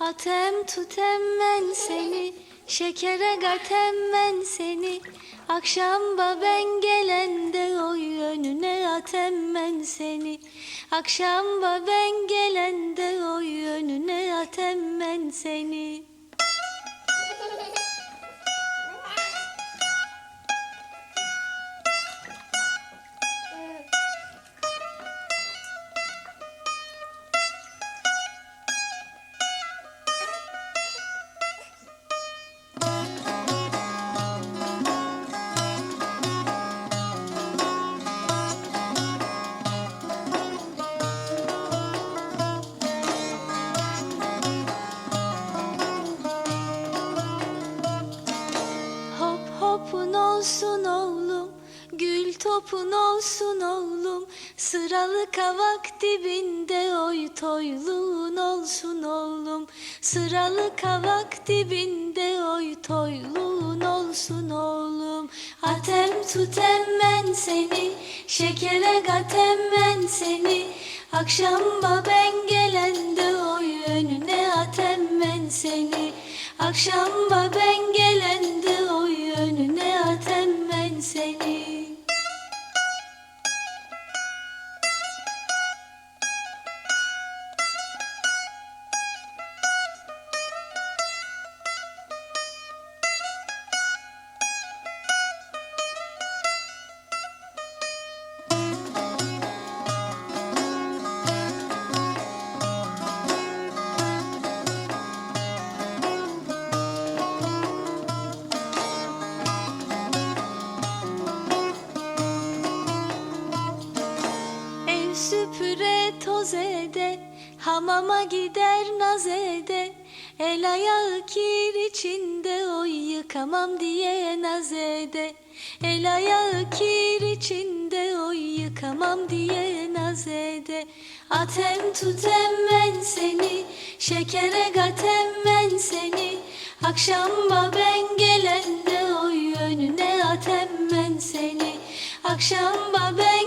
Atem tutem ben seni, şekere gatem ben seni. Akşamba ben gelende oy önüne atem ben seni. Akşamba ben gelende oy önüne atem ben seni. Hop hopun olsun oğlum, gül topun olsun oğlum. Sıralı kavak dibinde oy toyluğun olsun oğlum. Sıralı kavak dibinde oy toyluğun olsun oğlum. Atem tutem ben seni, şekere gatem ben seni. Akşamba ben gelende oy önüne atem ben seni. Akşamba ben gelende ede, hamama gider naz ede. El ayağı kir içinde oy yıkamam diye naz ede. El ayağı kir içinde oy yıkamam diye naz ede. Atem tutem ben seni, şekere gatem ben seni. Akşamba ben gelende oy önüne atem ben seni. Akşamba ben